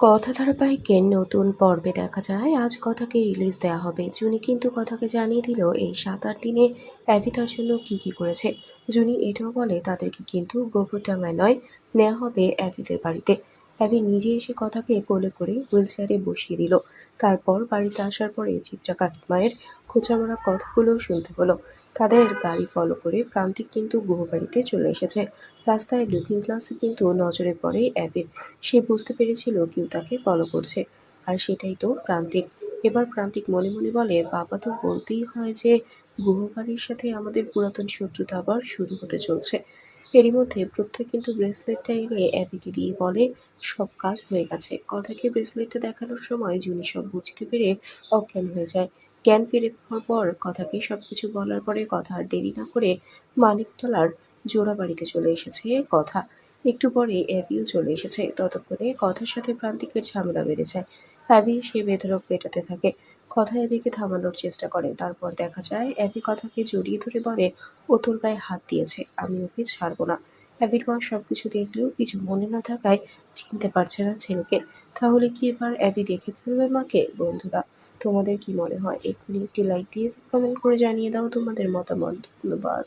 কথা ধারাবাহিকের নতুন পর্বে দেখা যায়, আজ কথাকে রিলিজ দেওয়া হবে। জুনি কিন্তু কথাকে জানিয়ে দিল, এই সাত আট দিনে অ্যাভি তার জন্য কি কি করেছে। জুনি এটাও বলে, তাদেরকে কিন্তু গোবরডাঙ্গায় নয় নেওয়া হবে অ্যাভিদের বাড়িতে। অ্যাভি নিজে এসে কথাকে কোলে করে হুইল চেয়ারে বসিয়ে দিল। তারপর বাড়িতে আসার পরে চিত্রা কাকিমায়ের খোঁচামারা কথাগুলো শুনতে হলো তাদের গাড়ি ফলো করে প্রান্তিক কিন্তু গুহবাড়িতে চলে এসেছে। রাস্তায় লুকিং গ্লাসে কিন্তু নজরে পড়ে অ্যাভির সে বুঝতে পেরেছিল কেউ তাকে ফলো করছে, আর সেটাই তো প্রান্তিক। এবার প্রান্তিক মনে মনে বলে, বাবা, তো বলতেই হয় যে গুহবাড়ির সাথে আমাদের পুরাতন শত্রুতা আবার শুরু হতে চলছে। এরই মধ্যে প্রত্যেক কিন্তু ব্রেসলেটটা এনে অ্যাভিকে দিয়ে বলে, সব কাজ হয়ে গেছে। কথাকে ব্রেসলেটটা দেখানোর সময় জুনি সব বুঝতে পেরে অজ্ঞান হয়ে যায়। জ্ঞান ফিরে পাওয়ার পর কথাকে সব কিছু বলার পরে কথা আর দেরি না করে মানিকতলার জোড়া বাড়িতে চলে এসেছে কথা। একটু পরে অ্যাবিও চলে এসেছে। ততক্ষণে কথার সাথে প্রান্তিকের ঝামেলা বেড়ে যায়। অ্যাবি সে বেধরক পেটাতে থাকে। কথা অ্যাবিকে থামানোর চেষ্টা করে। তারপর দেখা যায় অ্যাবি কথাকে জড়িয়ে ধরে বলে, ও তোর গায়ে হাত দিয়েছে। আমি ওকে ছাড়বো না। অ্যাবির মা সব কিছু দেখলেও কিছু মনে না থাকায় চিনতে পারছে না ছেলেকে। তাহলে কি এবার অ্যাবি দেখে ফেলবে মাকে? বন্ধুরা, তোমাদের কি মনে হয়? এক্ষুনি একটি লাইক দিয়ে কমেন্ট করে জানিয়ে দাও তোমাদের মতামত ধন্যবাদ